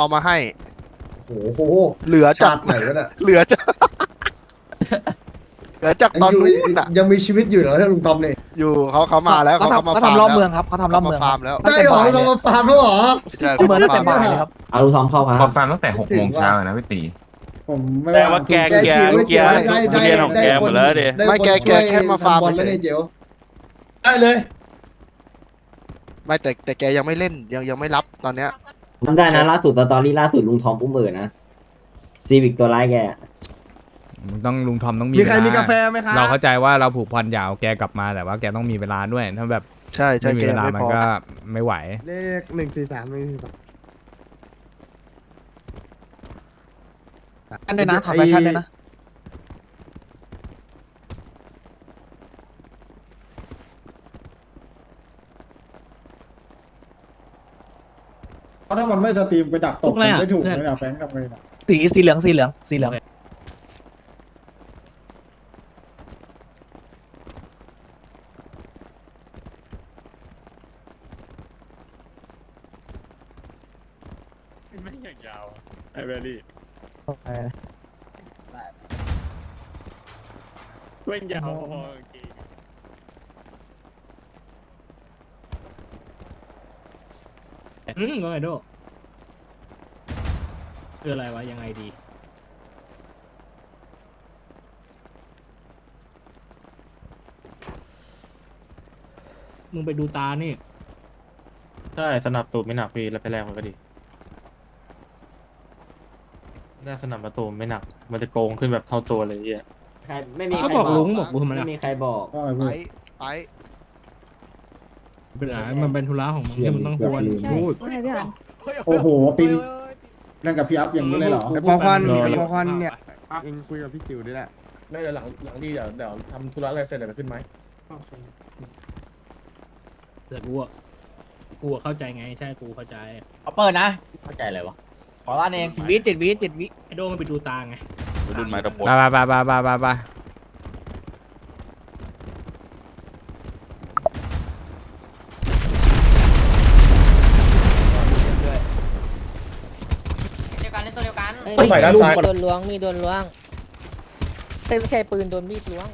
เอามาให้ โอ้โหเหลือจาชากติไหนวะเนี่ยเหลือจาก เหลือจากตอนนู้นอะ ยังมีชีวิตอยู่เหรอเนี่ยลุงทอมเนี่ยอยู่เขาเขามาแล้วเขาเขาเขามาทำเขาทำรอบฟาเมืร์องครับเขาทำรอบเมืองฟาร์มแล้วตั้งได้แต่เหรอบ่ายเราเลยมาฟาร์มแล้วเหรอ ใช่เมืองตั้งแต่บ่ายฟาร์มเลยครับ เอาลูกทอมเข้าคพรัอบฟังตั้งแต่หกโมงเช้าเลยนะพี่ตี ผมไม่แต่ว่าแกแกจิ๋วแกได้ได้ทุเรียนของแกหมดแล้วดิได้ไม่คนแกแกช่วยแค่มาฟาร์มทำบอลเฉแล้วยเนี่ยเจ๋วได้เลย ไม่แต่แต่แกยังไม่เล่นยังยังไม่รับตอนเนี้ย มันได้นะล่าสุดสตอรี่ล่าสุดลุงทอมอุ้มเอ๋อนะซีวิกตัวร้ายแกมึงต้องลุงทอมต้องมีมีใครเวลมีกาแฟไหมครับ เราเข้าใจว่าเราผูกพันยาวแกกลับมาแต่ว่าแกต้องมีเวลาด้วยถ้าแบบใช่ใช่ไม่มีแกเวยังลาไม่มันพอก็ไม่ไหว เลขหนึ่งสี่สามหนึ่งสี่สามอันด้วยนะถอดแฟชั่นด้วยนะ ราะถ้ามันไม่สตรีมไปดักตกมันไม่ถูกเลยนะแฟงกับเลยนะสีสีเหลืองสีเหลืองสีเหลืองไม่อย่างยาวไอ้เบลลี่เว้นยาวพอจริง อืม ว่าไงโดคืออะไรวะ ยังไงดี มึงไปดูตานี่ ใช่สนับตูดไม่หนักพี่แล้วไปแรงมันก็ดีได้สนับประตูไม่หนัก มันจะโกงขึ้นแบบเท่าตัวเลยไอ้เหี้ย ใครไม่มีก็ใครบอกบลุอกงบอกกูทำไมไม่ล่ะมีใครบอกก็ไอ้ไปเพื่อนไป เป็นอะไรมันเป็นธุระของมึงที่มึงต้องควรพูดโอ้โหปิงนั่นกับพี่อัพอย่างนี้เลยเหรอไอพอคอนรอไออยู่พอคอนเนี่ยเองคุยกับพี่จิ๋วด้วยแหละไม่เดี๋ยวหลังหลังดีเดี๋ยวเดี๋ยวทำธุระอะไรเสร็จเดี๋ยวไปขึ้นไหมแต่กูอะกูอะเข้าใจไงใช่กูเข้าใจเอาเปิดนะ เข้าใจอะไรวะ ขอร้านเองวิเจ็ดวิเจ็ดวิไอโดมันไปดูตาไง รุ่นไม้ตะปดไปไปไปไปไปไปไป เดียวกันเล่นตัวเดียวกันต้องใส่ด้านซ้าย โดนล้วงมีโดนล้วงเอ้ยไม่ใช่ปืนโดนมีดล้วง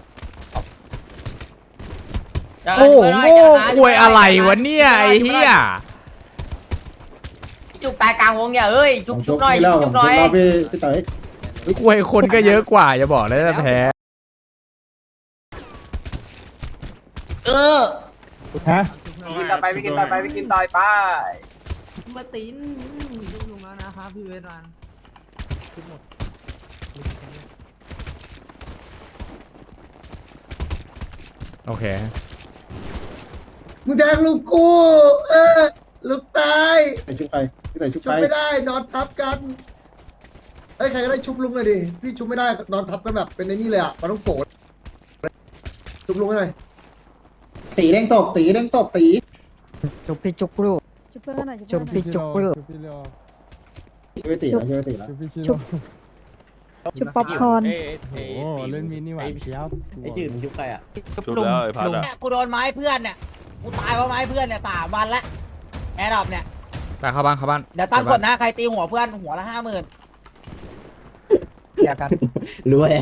โอ้โหโง่ควยอะไรวะเนี่ยไอ้เหี้ยจุกตายกลางวงอย่าเอ้ยจุผกมจุชุกบหน่อยพี่เล่าผจุมกชุหน่อยบเล่าพี่พี่เต๋อควยคนก็เยอะกว่าอย่าบอกเลยนะแพ้เออฮะกินต่อไปไปกินต่อไปไปกินต่อไปมาตีนลุงแล้วนะครับพี่เว ทรันโอเค มึงแทงลูกกู เออ ลูกตาย ใส่ชุบใครพี่เต๋อชุบชุใคบรไม่ได้นอนทับกันเฮ้ยใครก็ได้ชุบลุงเลยดิพี่ชุบไม่ได้นอนทับกันแบบเป็นในนี่เลยอะมันต้องโฝดชุบลุงให้หน่อยตีเด้งตบตีเด้งตบตี จุกพี่จุกลูกจุบพี่จุกเปลือกจุบพี่โล ช่วยตีแล้วช่วยตีแล้วจุบพี่ชิโลจุกป๊อปคอร์นโอ้โหเล่นมินิหวานเชียวไอ้จืดมันชุบใครอะชุบแล้วไอ้พัดอะกูโดนไม้เพื่อนเนี่ยกูตายเพราะไม้เพื่อนเนี่ยสามวันแล้วแอร์ดรอปเนี่ยไปเข้าบ้านเข้าบ้านเดี๋ยวตั้งกฎนะใครตีหัวเพื่อนหัวละห้าหมื่นอยากกันรวย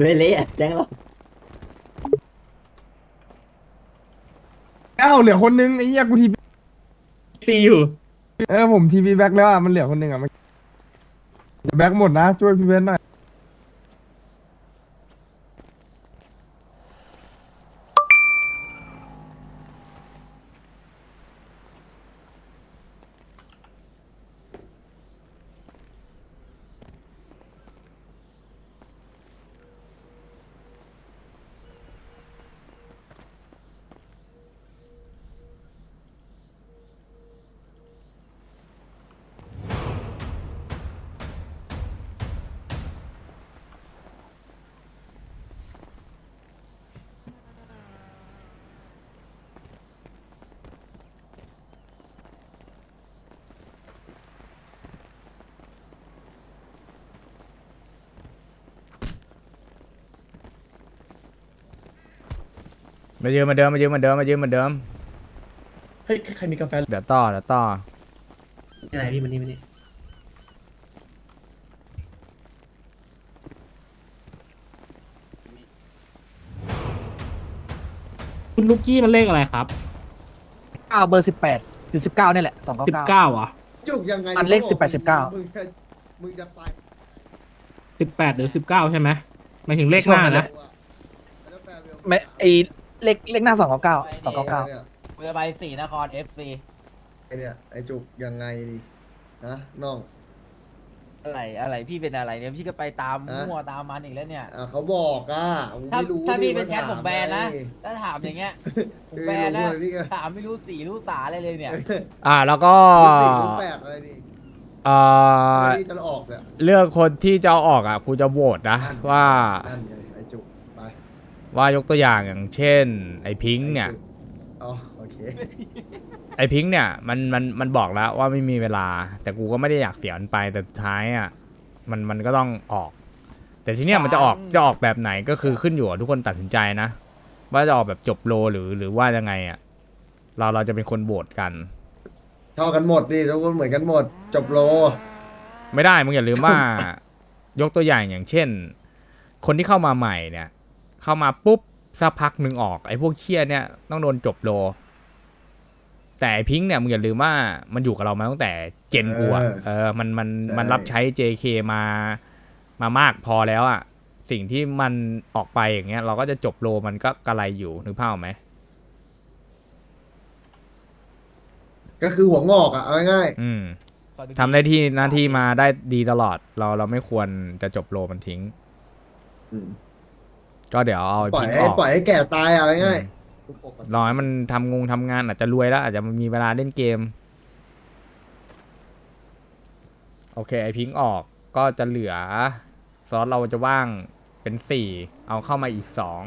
รวยเละอะแจ้งเราเอ้าเหลือคนนึงไอ้เหี้ยกูทีตีอยู่ เออผมทีวีแบ็คแล้วอะมันเหลือคนนึงอะมันเดี๋ยว แบ็กหมดนะ ช่วยพี่เบนหน่อย มายืมมาเดิมมายืมมาเดิมมายืมมาเดิมเฮ้ยใครมีกาแฟเดี๋ยวต่อเดี๋ยวต่อไหนพี่มันนี่มันนี่คุณลูกกี้มันเลขอะไรครับเก้าเบอร์สิบแปดหรือสิบเก้านี่แหละสองเก้าสิบเก้าเก้าอะจุกยังไงอันเลขสิบแปดสิบเก้ามึงจะไปสิบแปดหรือสิบเก้าใช่ไหมหมายถึงเลขหน้านะ ไม่ไอ เลขเลขหน้าสองเก้าเก้าสองเก้าเก้าเนี่ยเรือใบสี่นครเอฟซีไอเนี่ยไอจุกยังไงดีนะน้อง อะไรอะไรพี่เป็นอะไรเนี่ยพี่ก็ไปตามฮะ มั่วตามมันอีกแล้วเนี่ย อะเขาบอกอะผมถ้าไม่รู้ถ้าพี่ดิเป็นแชทาผมแบนนะไงถ้าถามอย่างเงี้ยผมพี่แบไม่นรู้นะเลยพี่ก็ถามไม่รู้สีรู้สาอะไรเลยเนี่ย อ่าแล้วก็สี่รู้แปดอะไรนี่เอ่อที่จะออกเนี่ย เลือกคนที่จะเอาออกอะกูจะโหวตนะ ว่า นั่นไงไอจุกไป ว่ายกตัวอย่างอย่างเช่น ไอ้พิงค์เนี่ยไอ้จุกอ๋อโอเคไอ้พิงค์เนี่ยมันมันมันบอกแล้วว่าไม่มีเวลา แต่กูก็ไม่ได้อยากเสียมันไปแต่สุดท้ายอะมันมันก็ต้องออก แต่ทีเนี้ยมันจะออกฟังจะออกแบบไหนก็คือขึ้นอยู่กับทุกคนตัดสินใจนะ ว่าจะออกแบบจบโลหรือหรือว่ายังไงอะเราเราจะเป็นคนโหวตกัน เท่ากันหมดดิทุกคนเหมือนกันหมด จบโล ไม่ได้มึงอย่าลืมว่า ยกตัวอย่างอย่างเช่น คนที่เข้ามาใหม่เนี่ย เข้ามาปุ๊บสักพักหนึ่งออกไอ้พวกเคียเนี่ยต้องโดนจบโล แต่ไอ้พิงค์เนี่ยมึงอย่าลืมว่ามันอยู่กับเรามาตั้งแต่เจนกูอะเออเออมันมันใช่มันรับใช้ JK มามามากพอแล้วอะสิ่งที่มันออกไปอย่างเงี้ย เราก็จะจบโลมันก็กระไรอยู่นึกภาพออกไหมก็คือหัวงอกอะเอาง่ายอืมทำได้ที่หน้าที่มาได้ดีตลอด เราเราไม่ควรจะจบโลมันทิ้งๆอืม ก็เดี๋ยวเอาไอ้ปล่อยพิงค์ให้ออกปล่อยให้แก่ตายเอาง่ายอืมรอให้มันทำงงทำงานอาจจะรวยแล้ว อาจจะมีเวลาเล่นเกม โอเค ไอพิงค์ออกก็จะเหลือซอสเราจะว่างเป็นสี่เอาเข้ามาอีกสอง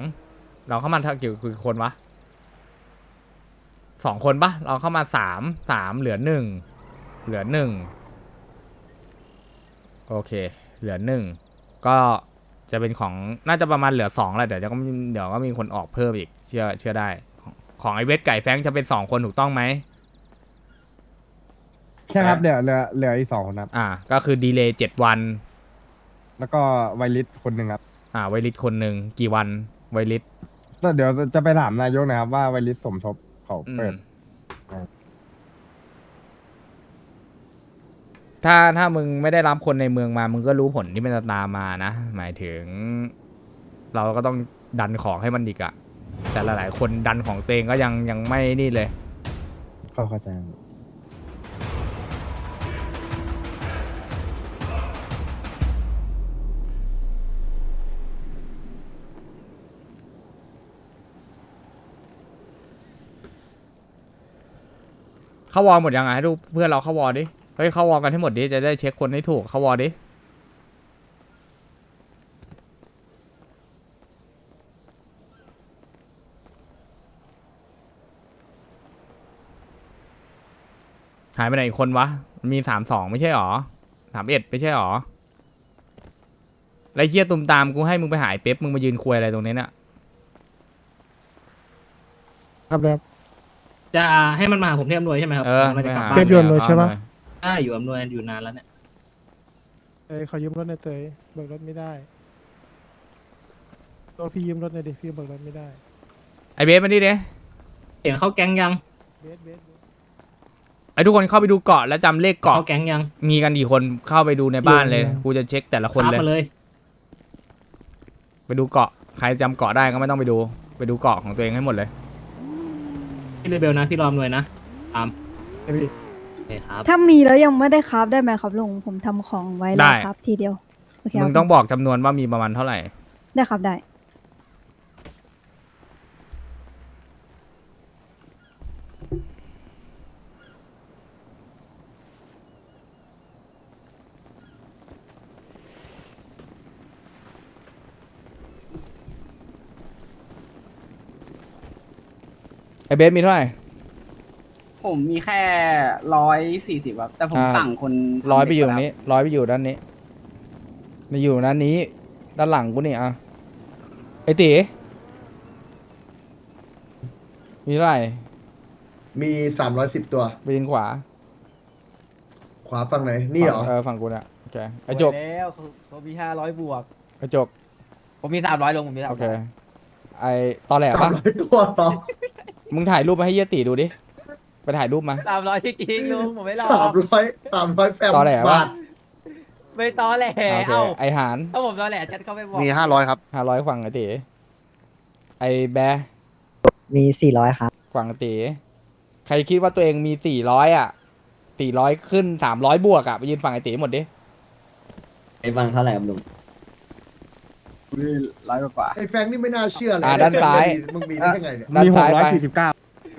เราเข้ามาเท่ากี่กี่คนวะสองคนปะเราเข้ามาสามสามเหลือหนึ่งเหลือหนึ่งโอเค เหลือหนึ่งก็ จะเป็นของน่าจะประมาณเหลือสองแหละเดี๋ยวจะก็มีเดี๋ยวก็มีคนออกเพิ่มอีกเชื่อเชื่อได้ ของของไอเวทไก่แฟรงค์จะเป็นสองคนถูกต้องไหมใช่ครับเหลือเหลือเหลืออีกสองคนครับ อ่า ก็คือดีเลย์เจ็ดวัน แล้วก็ไวริสคนหนึ่งครับอ่า ไวริสคนหนึ่งกี่วันไวริสแต่เดี๋ยวจะไปถามนายกนะครับว่าไวริสสมทบเขาอืเปิมดครับ ถ้าถ้ามึงไม่ได้รับคนในเมืองมา มึงก็รู้ผลที่มันจะตามมานะ หมายถึง เราก็ต้องดันของให้มันดีกอะแต่หลายๆคนดันของตัวเองก็ยังยังไม่นี่เลย เข้าเข้าใจครับเข้าวอลหมดยังไงให้ดูเพื่อนเราเข้าวอลดิ เฮ้ยเข้าวอลกันให้หมดดิ จะได้เช็คคนให้ถูกเข้าวอลดิหายไปไหนอีกคนวะ มีสามสองไม่ใช่หรอสามเอ็ดไม่ใช่หรอไรเฮียตุมตามกูให้มึงไปหายเป๊ปมึงมายืนคุยอะไรตรงนี้เนี่ยครับแล้วจะให้มันมาหาผมที่อำนวยใช่ไหมครับเออมันจะกลับไปหาบ้าน เป๊ปยนต์เลยใช่ปะใช่อ ยู่อำนวยอยู่นานแล้วเนี่ยเอ้ยขอยืมรถหน่อยเตยเบิกรถไม่ได้ตัวพี่ยืมรถหน่อยดิพี่เบิกรถไม่ได้ไอเบสมาดิเด้เห็นเข้าแก๊งยังเบสเบสไอทุกคนเข้าไปดูเกาะแล้วจำเลขเกาะเข้าแก๊งยัง มีกันกี่คนเข้าไปดูในบ้านเลยอยู่กูจะเช็คแต่ละคนรับเลยมาเลยไปดูเกาะใครจำเกาะได้ก็ไม่ต้องไปดู ไปดูเกาะของตัวเองให้หมดเลย พี่เรเบลนะพี่รอมหน่วยนะตามไอพี่โอ เคครับ ถ้ามีแล้วยังไม่ได้ครับได้ไหมครับลุงผมทำของไว้แล้ได้ วครับ ทีเดียวโอเคคมึรังบต้องบอกจำนวนว่ามีประมาณเท่าไหร่ ได้ครับได้ ไอเบสมีเท่าไหร่ ผมมีแค่ร้อยสี่สิบครับแต่ผมอ่า สั่งคนร้อยไปอยู่ตรงนี้ร้อยไปอยู่ด้านนี้มาอยู่ด้านนี้ ด้านหลังกูนี่อะไอตีมีเท่าไหร่มีสามร้อยสิบตัว ไปยิงขวาขวาฝั่งไหน นี่เหรอ เออฝั่งกูเนี่ยโอเคไอจกแล้วเขาเขามีห้าร้อยบวก ไอจกผมมีสามร้อยลง ผมมีสามโอเคร้อยไอตอแหลสามปะร้อยตัวเหรอมึงถ่ายรูปมาให้เฮียตีดูดิ ไปถ่ายรูปมา สามร้อยที่จริงลุงผมไม่หลอสามกร้อยสามร้อยแฟมตอแหลวะ บาทไม่ตอแหลโอเคเอ้าไอหารถ้าผมตอแหลฉันเข้าไปบอกมีห้าร้อยครับ ห้าร้อยฝั่งไอตีไอแบร์มีสี่ร้อยครับ ฝั่งไอ้ตีใครคิดว่าตัวเองมีสี่ร้อยอะสี่ร้อยขึ้นสามร้อยบวกอะไปยืนฝั่งไอตีหมดดิไอ้บังเท่าไหร่ครับลุงร้อยกว่า ไอ้แฟงนี่ไม่น่าเชื่อเลยอ่าด้านซ้าย มึงมีได้ยังไงเนี่ยด้านมีหซ้ากยร้อยไปสี่สิบเก้า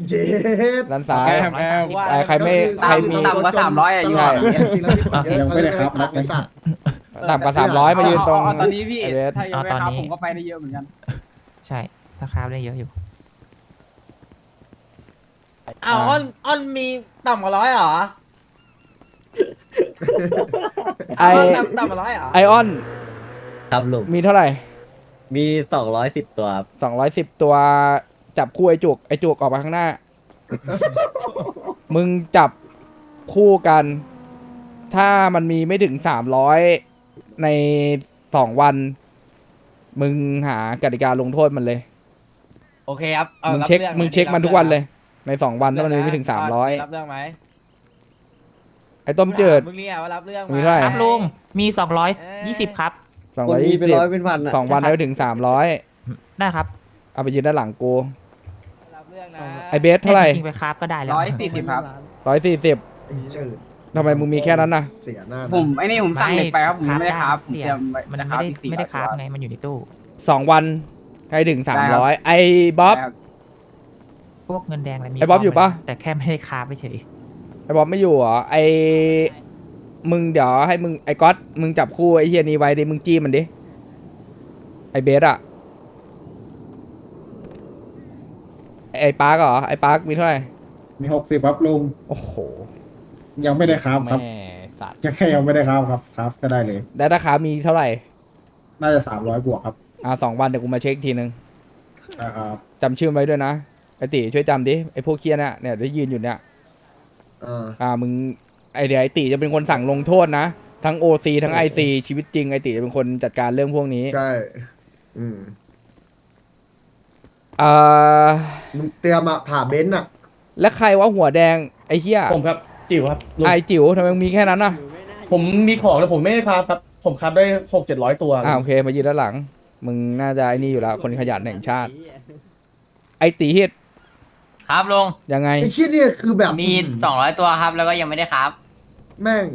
เจ็ดด้านซ้าย แอมแอมว่า ไอ้ใครไม่ใครมี ต่ำกว่าสามร้อยอะอยู่จริงๆแล้วที่ผมเยอะยังไม่ได้ครับเขาจะด้ตังค์ไอ้สัตว์ต่ำกว่าสามร้อยมายืนตรงตอนนี้พี่ไอ้เบสถ้ายังไม่ครับผมก็ไปได้เยอะเหมือนกันใช่ถ้าคราฟได้เยอะอยู่ อ้าวอ้อนอ้อนมีต่ำกว่าร้อยเหรอไออ้อนต่ำต่ำกว่าร้อยเหรอไอออนครับลุงมีเท่าไหร่มีสองร้อยสิบตัวครับ สองร้อยสิบตัว จับคู่ไอจุกไอจุกออกมาข้างหน้า มึงจับคู่กัน ถ้ามันมีไม่ถึงสามร้อยในสองวัน มึงหากติกาลงโทษมันเลย โอเคครับอามึงรับเช็ค รื่องมึงเช็คมันทุกวันเลย ในสองวันถ้ามันมีไม่ถึงสามร้อยรับเรื่องไหมไอ้ต้มจืดมึงเนี่ยว่ารับเรื่องไหมีเท่าไหร่ ครับลุงมีสองร้อยยี่สิบครับ สองร้อยยี่สิบสองวันได้ถึงสามร้อยได้ครับ เอาไปยืนด้านหลังกูรับเรื่อง นะไอเบสเท่าไหร่จริงๆไปคราฟก็ได้แล้วร้อยสี่สิบครับร้อยสี่สิบไอ้จืดทำไมมึงมีแค่นั้นน่ะเสียหน้าผมไอ้นี่ผมสั่งเด็กไปครับผมไม่ได้ครับเดี๋เตรียยวมมันจะไม่ได้อีก400ไม่ได้คราฟตัวไงมันอยู่ในตู้สองวันให้ถึงสามได้ครัร้อยบไอ้บ๊อบได้ครับพวกเงินแดงอะไรมีไอ้บ๊อบอยู่ปะแต่แค่ไม่ได้คราฟเฉยไอ้บ๊อบไม่อยู่เหรอไอ้มึงเดี๋ยวให้มึงไอ้ก๊อตมึงจับคู่ไอ้เฮียนี้ไว้ดิมึงจี้มันดิไอ้เบสอะ ไอ้ปาร์กเหรอไอ้ปาร์กมีเท่าไหร่มีหกสิบครับลุง โอ้โหยังไม่ได้ครับครับแม่สัตว์ยังแค่ยังไม่ได้ครับครับครับ ก็ได้เลย แล้วราคามีเท่าไหร่น่าจะสามร้อยบวกครับอ่าสองวันเดี๋ยวกูมาเช็คอีกทีนึงนะครับจำชื่อไว้ด้วยนะไอ้ติช่วยจำดิไอ้พวกเคียเนี่ยเนี่ยที่ยืนอยู่เนี่ยเอออ่ามึงไอเดียไอติจะเป็นคนสั่งลงโทษนะ ทั้ง OC ทั้ง IC ชีวิตจริงไอติจะเป็นคนจัดการเรื่องพวกนี้ ใช่ อืม เอ่อมึงเตรียมอะผ่าเบนซ์อะและใครว่าหัวแดงไอเฮียผมครับจิ๋วครับลุงไอจิ๋วทำไมมึงมีแค่นั้นน่ะผมมีของแต่ผมไม่ได้ครับครับ ผมครับได้หกเจ็ดร้อยตัวอ่าโอเคมายืนด้านหลัง มึงน่าจะไอ้นี่อยู่แล้วคนขยันแห่งชาติ ไอติฮิตครับลุงยังไง ไอ้เชี่ยเนี่ยคือแบบมีสองร้อยตัวครับ แล้วก็ยังไม่ได้คราฟแม่ง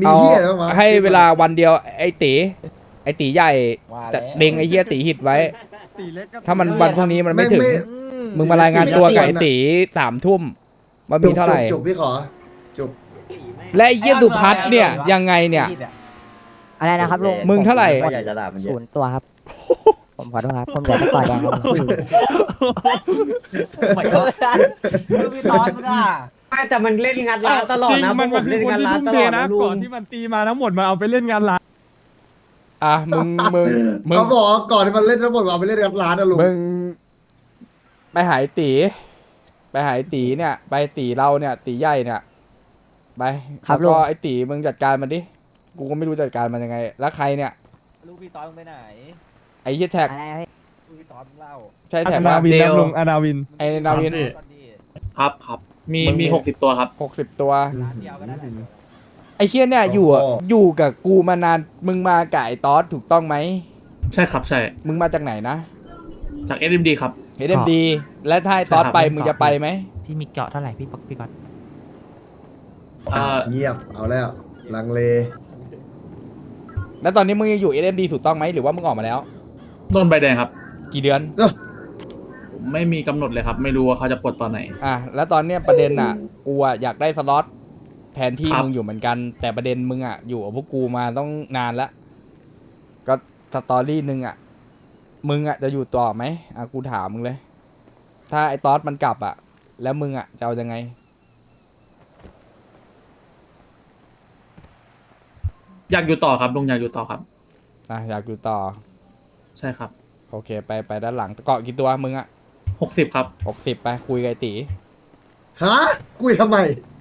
มีเอาเฮียแล้วมั้ให้เวลาวันเดียวไอติไอติใหญ่ว่าจะแล้วเด้งไอเฮียติฮิตไว้ ถ้ามันวันพรุ่งนี้มันไม่ถึงไม่มึงมารายงานตัวกับไอติสามทุ่มว่ามีเท่าไหร่จบจบพี่ขอจบและไอ้เยี่ยสุพัฒน์เนี่ยยังไงเนี่ย อะไรนะครับลุงมึงเท่าไหร่ก็อยากจะด่ามันเยศูอะนย์ตัวครับ ผมขอโทษครับ ผมเหลือแต่ก่อนแดงครับเหมือนกันคือพี่ตอนมึงอะแต่มันเล่นงานร้านตลอดนะมันพวกผมเล่นงานร้านตลอดนะลุก่องนที่มันตีมาทั้งหมดมาเอาไปเล่นงานร้าน อะมึงมึงมึงเขาบอกว่าก่อนที่มันเล่นทั้งหมดเอาไปเล่นกับร้านนะลุงมึงไปหายตี ไปหายตีเนี่ย ไปตีเราเนี่ย ตีใหญ่เนี่ย ไปครับแล้วก็ลุง ไอตีมึงจัดการมันดิกูก็ไม่รู้จัดการมันยังไง แล้วใครเนี่ย ลูกพี่ตอนมึงไปไหนไอ้เหี้ยแท็กอะไรนะพี่ลูกพี่ตอนมึงเล่าใช่อาแท็กนาว่าวินนะลุงอานาวิน ไอ้นาวิน ตอนดีครับครับมีมึงมี มีหกสิบตัวครับหกสิบตัว ร้านเดียวก็ได้แหละไอ้เหี้ยเนี่ยอยู่อะอยู่กับกูมานานมึงมากับไอ้ตอสถูกต้องไหมใช่ครับใช่ มึงมาจากไหนนะจาก SMD ครับ เฮดเอ็มดีและถ้าไอ้ตอสใช่ครับไปไม่มึงตอบจะไปไหมพี่มีเจาะเท่าไหร่พี่ปอกพี่ก่อนเอ่อเงียบเอาแล้ว ลังเล แล้วตอนนี้มึงยังอยู่เอ็มดีถูกต้องไหมหรือว่ามึงออกมาแล้ว โดนใบแดงครับ กี่เดือนผมไม่มีกำหนดเลยครับ ไม่รู้ว่าเขาจะปลดตอนไหน อะแล้วตอนเนี้ยประเด็นอะกูอะอยากได้สล็อต แทนที่ครับ มึงอยู่เหมือนกัน แต่ประเด็นมึงอะอยู่กับพวกกูมาต้องนานละก็สตอรี่หนึ่งอะ มึงอะจะอยู่ต่อไหมอะกูถามมึงเลย ถ้าไอ้ตอสมันกลับอะ แล้วมึงอะจะเอายังไง อยากอยู่ต่อครับลุงอยากอยู่ต่อครับ อะอยากอยู่ต่อ ใช่ครับโอเค ไปไปด้านหลังเกาะกี่ตัวมึงอะหกสิบครับ หกสิบไปคุยกับไอ้ตี ฮะคุยทำไม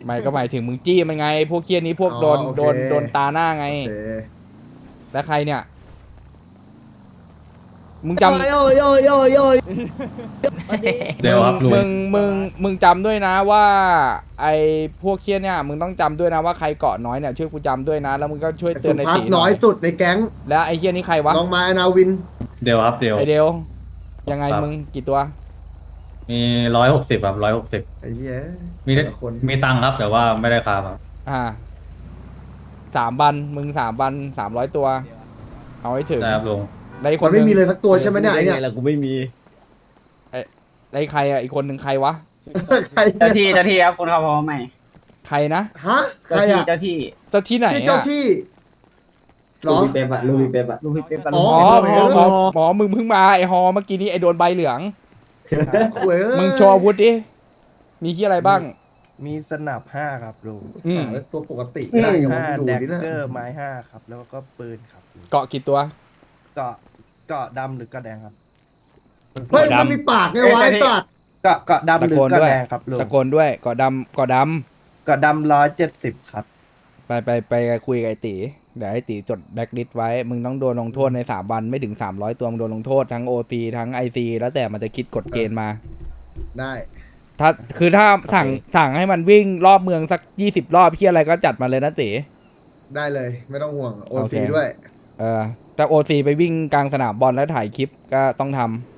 ไม่ก็หมายถึงมึงจี้มันไง พวกเคียนี้พวกโดนอ๋อโอเค โดนโดนตาหน้าไง โอเคแล้วใครเนี่ย มึงจำโยโยโยโยเดี๋ยวครับลุงมึงมึงมึงจำด้วยนะว่า ไอ้พวกเคียเนี่ยมึงต้องจำด้วยนะว่าใครเกาะน้อยเนี่ยช่วยกูจำด้วยนะ แล้วมึงก็ช่วยเตืสุอนในพัฒตีน์หน้น่ออยยสุดในแก๊งแล้วไอ้เคียนี่ใครวะลองมาอนาวิน เดี๋ยวครับเดี๋ยว ไอเดียวยังไงครับ มึงกี่ตัว มีร้อยหกสิบครับร้อยหกสิบไอ้เหี้ยมีแต่ละคนมีตังค์ครับ แต่ว่าไม่ได้คาครับอ่าสามบันมึงสามบันสามร้อยตัว เอาให้ถึงได้ครับลุงได้อีกคมันนหไม่นึ่งมีเลยสักตัวใช่ไหมเนี่ยไอเนี่ยด้งล่ะกูไม่มี ได้ใครอะอีกคนหนึ่งใครวะใครเจ้าที่เจ้าที่ครับคุณเขาพร้อมไหมใครนะฮะใครเจ้าที่อะเจ้าที่เจ้าที่ไหนชื่อเจ้าอะที่เหรลูอกพี่เป๊ปอะ ลูกพี่เป๊ปอะลูกพี่เป็นปะอ๋ออ๋อหมอหมอหมอมึงเพิ่งมาไอฮอเมื่อกี้นี้ไอโดนใบเหลือง หวยเอ้ยมึงโชว์อาวุธดิ มีที่อะไรบ้าง มีสนับห้าครับลุงอืม หาตัวปกติไม่ได้ไงผมดูดินะไม้ห้าครับ แล้วก็ปืนครับเกาะกี่ตัว เกาะเกาะดำหรือเกาะแดงครับเฮ้ยมันมีปากไงวะไอ้ตัดเกาะเกาะดำหรือตะโกนเกาะด้วย แดงครับลุงตะโกนด้วยเกาะดำเกาะดเกาะดำร้อยเจ็ดสิบครับำไปไปไปคุยกับไอตี เดี๋ยวไอตีจดแบ็กลิสต์ไว้ มึงต้องโดนลงโทษในสามวันไม่ถึงสามร้อยตัวมึงโดนลงโทษทั้งโอทีทั้งไอซีแล้วแต่มันจะคิดกฎเกณฑ์มา ได้ ถ้าคือถ้าสั่งสั่งให้มันวิ่งรอบเมืองสักยี่สิบรอบพี่อะไรก็จัดมาเลยนะตี ได้เลย ไม่ต้องห่วงโอโอเค ซีด้วย เออแต่โอซีไปวิ่งกลางสนามบอลแล้วถ่ายคลิปก็ต้องทำ